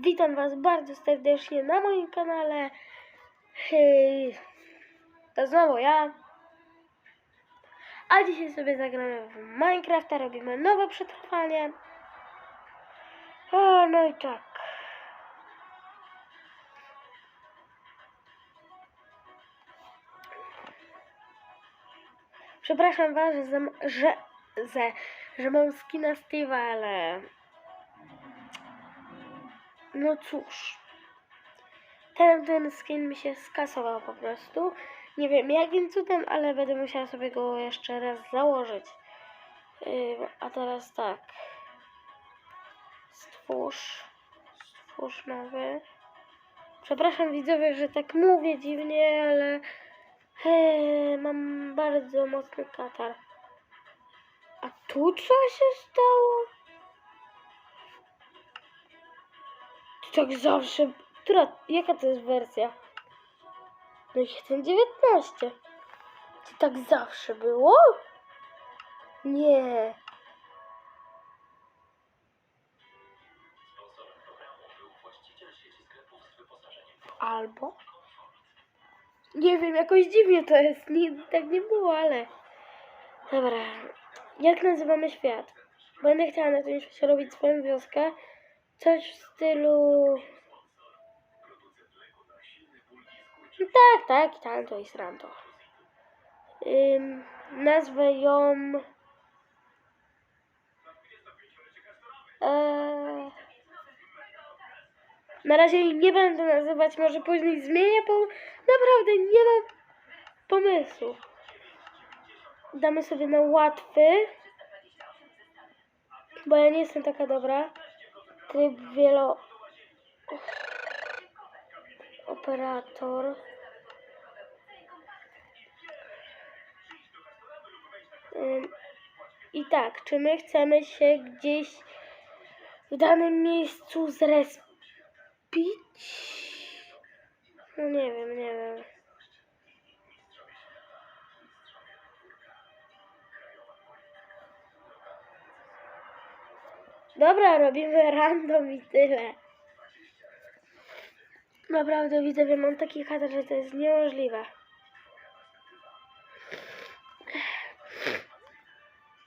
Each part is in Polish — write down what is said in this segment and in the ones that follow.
Witam Was bardzo serdecznie na moim kanale. Hej, To znowu ja. A dzisiaj sobie zagramy w Minecrafta, robimy nowe przetrwanie. O, no i tak. Przepraszam Was, że, że, że, że mam skina Steve'a, ale no cóż. Ten, ten skin mi się skasował po prostu. Nie wiem jakim cudem, ale będę musiała sobie go jeszcze raz założyć. Yy, a teraz tak. Stwórz. Stwórz nowy. Przepraszam widzowie, że tak mówię dziwnie, ale yy, mam bardzo mocny katar. A tu co się stało? Tak zawsze. Która, jaka to jest wersja? No 1.19. Czy tak zawsze było? Nie. Albo? Nie wiem, jakoś dziwnie to jest. Nie, tak nie było, ale. Dobra. Jak nazywamy świat? Będę chciała na tym świecie robić swoją wioskę. Coś w stylu. No tak, tak, tak, to jest rando. Ym, nazwę ją. Eee, na razie nie będę nazywać, może później zmienię, bo naprawdę nie mam pomysłu. Damy sobie na łatwy, bo ja nie jestem taka dobra. Tryb wielo... Operator. I tak, czy my chcemy się gdzieś w danym miejscu zrespić? No nie wiem, nie wiem. Dobra, robimy random i tyle. Naprawdę widzę, że mam taki charakter, że to jest niemożliwe.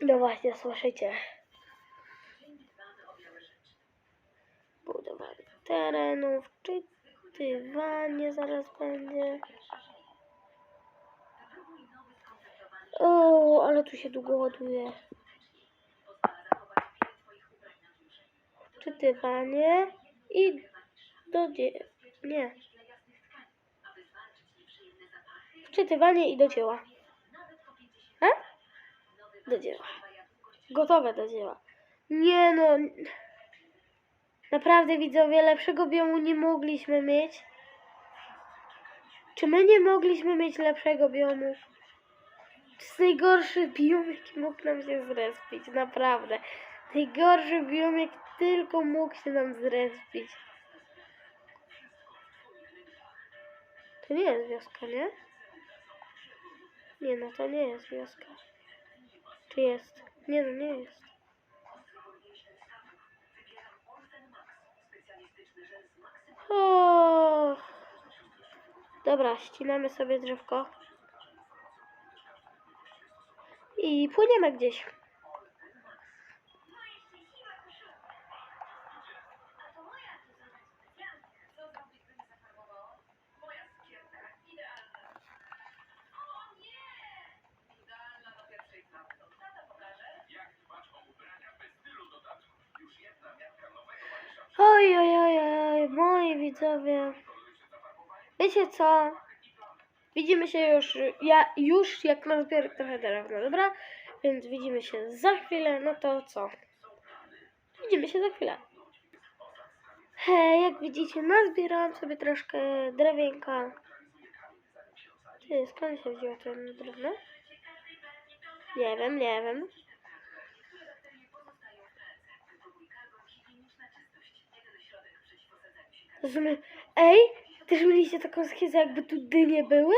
No właśnie, słyszycie. Budowanie terenów, czytywanie zaraz będzie. O, ale tu się długo ładuje. Czytywanie i do dzie... Nie. Wczytywanie i do dzieła. A? Do dzieła. Gotowe do dzieła. Nie no. Naprawdę widzowie, lepszego biomu nie mogliśmy mieć. Czy my nie mogliśmy mieć lepszego biomu? To jest najgorszy biom, jaki mógł nam się zrespić, naprawdę. Najgorszy biom, jak tylko mógł się nam zrespić. To nie jest wioska, nie? Nie, no to nie jest wioska. Czy jest? Nie, no nie jest. O! Dobra, ścinamy sobie drzewko. I płyniemy gdzieś. Oj, oj, oj, oj, moi widzowie. Wiecie co? Widzimy się już, ja już jak nazbiorę trochę drewna, dobra? Więc widzimy się za chwilę, no to co? Widzimy się za chwilę. Hej, jak widzicie, nazbierałam sobie troszkę drewienka. Ty, skąd się wzięło ten drewno? Nie wiem, nie wiem. Rozumiesz? Ej, też mieliście taką schizę, jakby tu dynie były?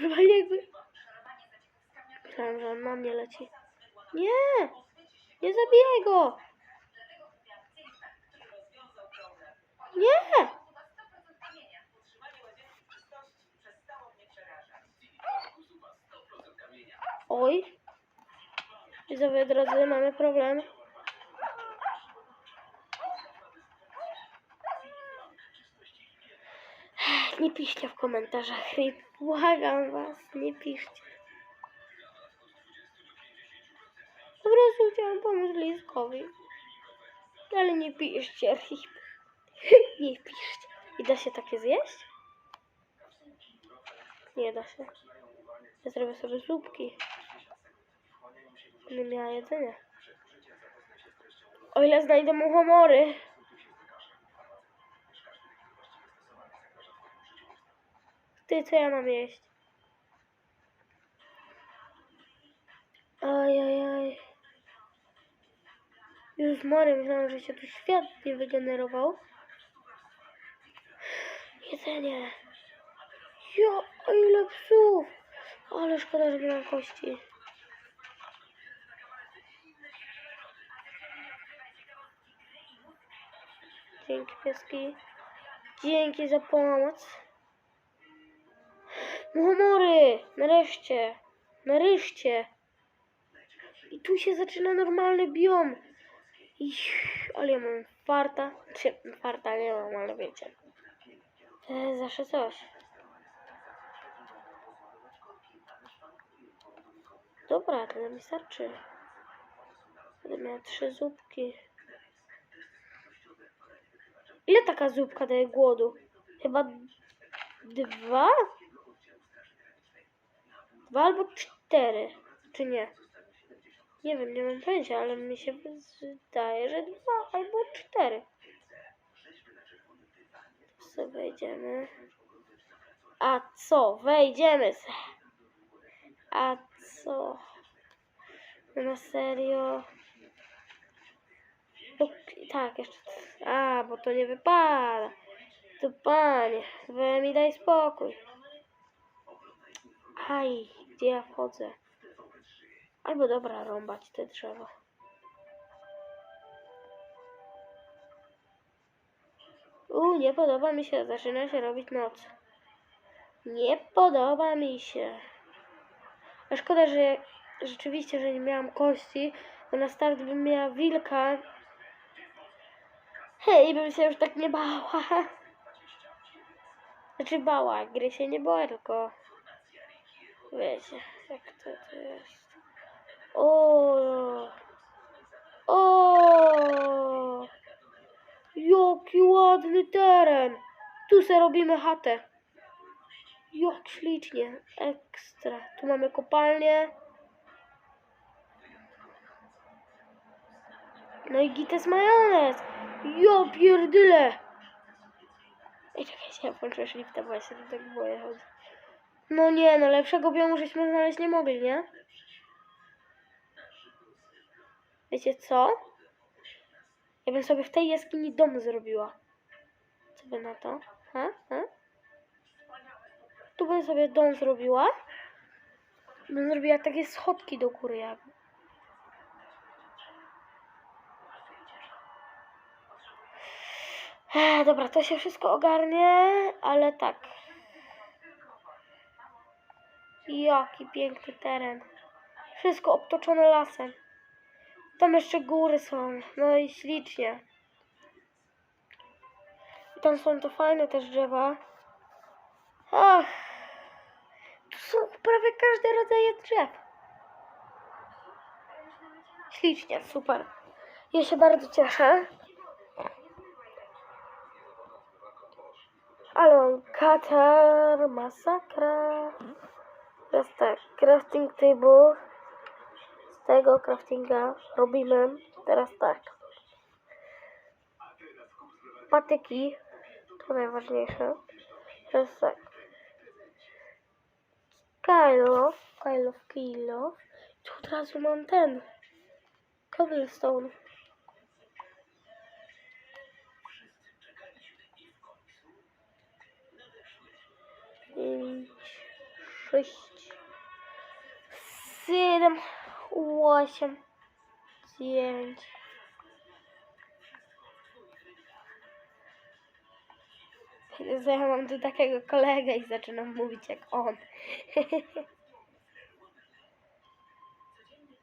Normalnie jakby... Myślałam, że on na mnie leci. Nie! Nie zabijaj go! Nie! Oj. Widzowie drodzy, mamy problem. Nie piszcie w komentarzach, Rip. Błagam was, nie piszcie. Po prostu chciałam pomóc Liskowi. Ale nie piszcie, Rip. Nie piszcie. I da się takie zjeść? Nie da się. Ja zrobię sobie zupki. Nie miała jedzenia. O ile znajdę muchomory. Ty, co ja mam jeść? Ajajaj. Już mory, myślałam, że się tu świat nie wygenerował. Jedzenie. Jo, o ile psów. Ale szkoda, że nie mam kości. Dzięki pieski. Dzięki za pomoc. Muchomory! Nareszcie! Nareszcie! I tu się zaczyna normalny biom. I, ale ja mam farta. Czy farta nie mam, ale wiecie. To jest zawsze coś. Dobra, tyle mi starczy. Będę miała trzy zupki. Ile taka zupka daje głodu? Chyba dwa? Dwa albo cztery, czy nie? Nie wiem, nie mam pojęcia, ale mi się wydaje, że dwa albo cztery. Co wejdziemy? A co? Wejdziemy se. A co? No Na serio? No, tak, jeszcze. A, bo to nie wypada. To panie, we mi daj spokój. Aj, gdzie ja wchodzę? Albo dobra, rąbać te drzewa. U, nie podoba mi się, zaczyna się robić noc. Nie podoba mi się. A szkoda, że rzeczywiście, że nie miałam kości, bo na start bym miała wilka. Hej, bym się już tak nie bała. Znaczy bała, gry się nie boję, tylko wiecie, jak to, to jest. O, o, jaki ładny teren. Tu se robimy chatę. Jak ślicznie, ekstra. Tu mamy kopalnię. No i gites majonez. Ja pierdyle. Ej, czekajcie, ja włączę shifta, bo ja się tak boję chodzić. No nie, no lepszego biomu żeśmy znaleźć nie mogli, nie? Wiecie co? Ja bym sobie w tej jaskini dom zrobiła. Co by na to? Ha? Ha? Tu bym sobie dom zrobiła. Bym zrobiła takie schodki do góry jakby. Ech, dobra, to się wszystko ogarnie, ale tak. Jaki piękny teren. Wszystko obtoczone lasem. Tam jeszcze góry są. No i ślicznie. I tam są to fajne też drzewa. Ach. Tu są prawie każde rodzaje drzew. Ślicznie, super. Ja się bardzo cieszę. Ale on katar, masakra. Teraz tak, crafting table. Z tego craftinga robimy teraz tak. Patyki, to najważniejsze. Teraz tak. Kilo, kilo, kilo. Tu od razu mam ten. Cobblestone. pięć, sześć, siedem, osiem, dziewięć. Że ja mam tu takiego kolegę i zaczynam mówić jak on.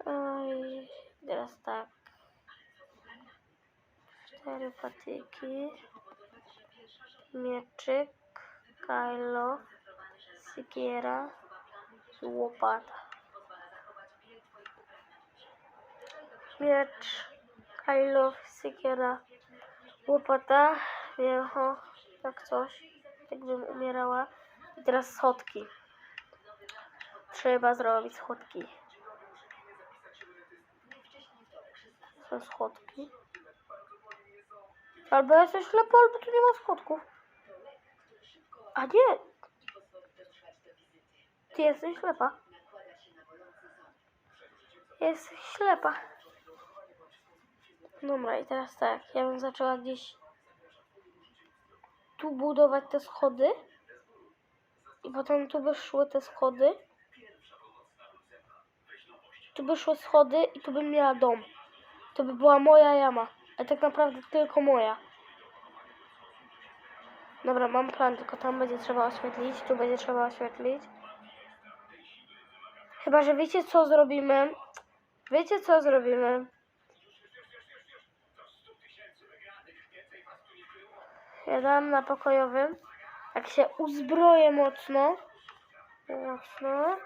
Oj, teraz tak. Cztery patyki. Mieczyk. Kajlo. Sykiera. I łopata. Miecz. Kajlo. Sykiera. Łopata. Wiecho. Tak coś. Jakbym umierała. I teraz schodki. Trzeba zrobić schodki. Są schodki. Albo ja jesteś ślepa, albo tu nie ma schodków. A nie! Ty jesteś ślepa. Jesteś ślepa. Dobra, i teraz tak. Ja bym zaczęła gdzieś tu budować te schody. I potem tu by szły te schody. Tu by szły schody i tu bym miała dom. To by była moja jama. A tak naprawdę tylko moja. Dobra, mam plan, tylko tam będzie trzeba oświetlić, tu będzie trzeba oświetlić. Chyba, że wiecie co zrobimy? Wiecie co zrobimy? Ja na pokojowym. Jak się uzbroję mocno, mocno,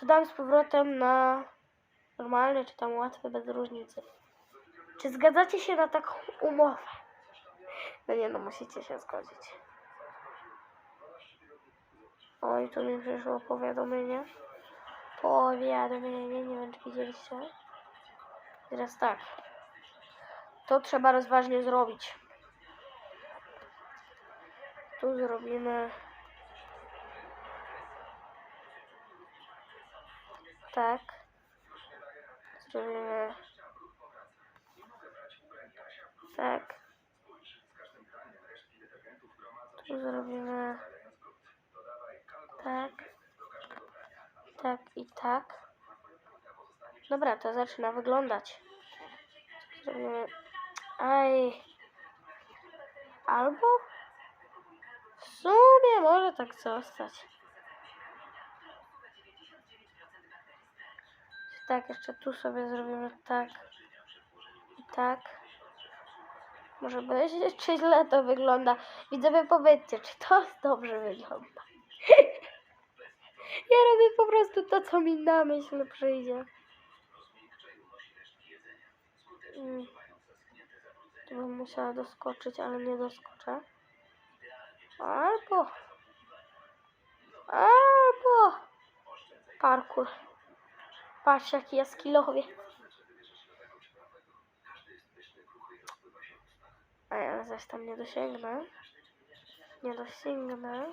to dam z powrotem na normalny czy tam łatwy, bez różnicy. Czy zgadzacie się na taką umowę? No nie, no musicie się zgodzić. Oj, tu mi przyszło powiadomienie. Powiadomienie, nie wiem czy widzieliście. Teraz tak. To trzeba rozważnie zrobić. Tu zrobimy tak. Zrobimy tak. Tu zrobimy tak. Tak i tak. Dobra, to zaczyna wyglądać. Zrobimy. Aj. Albo w sumie może tak zostać. Tak, jeszcze tu sobie zrobimy tak i tak. Może być, czy źle to wygląda? Widzowie, powiedzcie, czy to dobrze wygląda? ja robię po prostu to, co mi na myśl przyjdzie. Mm. Tu bym musiała doskoczyć, ale nie doskoczę. Albo... Albo... Parkour. Patrz, jaki ja skillowie. A ja zaś tam nie dosięgnę. Nie dosięgnę.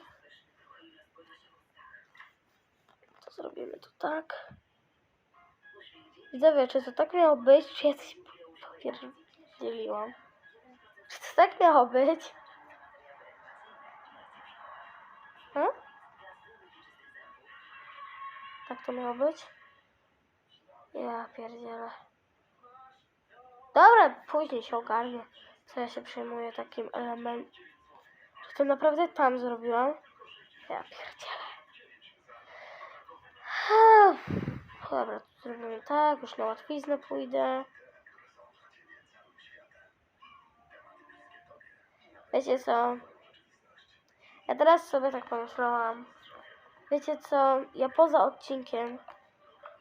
To zrobimy to tak. Widzowie, czy to tak miało być? Czy ja coś popierdzieliłam? Czy to tak miało być? Hmm? Tak to miało być? Ja pierdzielę. Dobra, później się ogarnie. Co ja się przejmuję takim elementem. Czy to naprawdę tam zrobiłam? Ja pierdzielę. Dobra, to zrobimy tak, już na łatwiznę pójdę. Wiecie co? Ja teraz sobie tak pomyślałam. Wiecie co? Ja poza odcinkiem,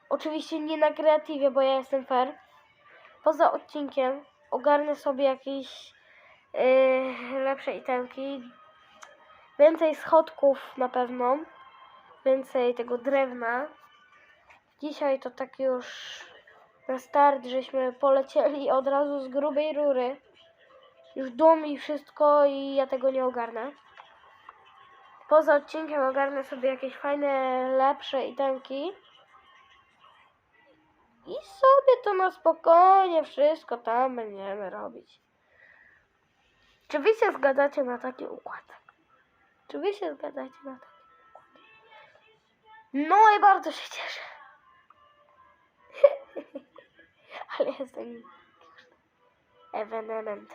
oczywiście nie na kreatywie, bo ja jestem fair. Poza odcinkiem ogarnę sobie jakieś yy, lepsze itemki. Więcej schodków na pewno. Więcej tego drewna. Dzisiaj to tak już na start, żeśmy polecieli od razu z grubej rury. Już dom i wszystko i ja tego nie ogarnę. Poza odcinkiem ogarnę sobie jakieś fajne, lepsze itemki. I sobie to na spokojnie wszystko tam będziemy robić. Czy wy się zgadzacie na taki układ? Czy wy się zgadzacie na taki układ? No i bardzo się cieszę. Ale jestem ewenement.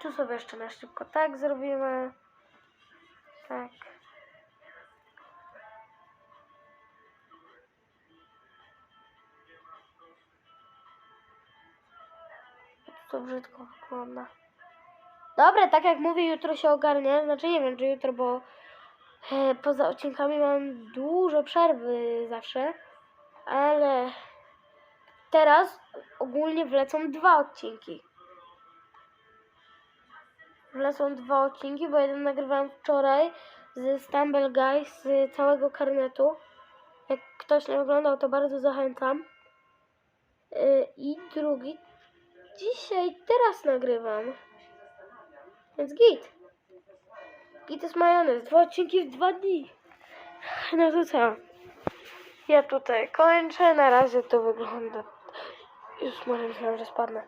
Tu sobie jeszcze na szybko tak zrobimy tak. To brzydko wygląda. Dobra, tak jak mówię, jutro się ogarnie. Znaczy nie wiem, czy jutro, bo e, poza odcinkami mam dużo przerwy zawsze. Ale teraz ogólnie wlecą dwa odcinki. Wlecą dwa odcinki, bo jeden nagrywałem wczoraj ze Stumble z całego karnetu. Jak ktoś nie oglądał, to bardzo zachęcam. Yy, I drugi dzisiaj, teraz nagrywam. Więc git. Git jest majonez. Dwa odcinki w dwa dni. No to co? Ja tutaj kończę. Na razie to wygląda. Już może myślałem, że spadnę.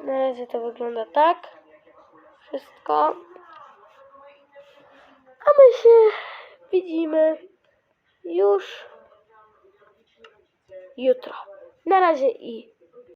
Na razie to wygląda tak. Wszystko. A my się widzimy już jutro. Na razie i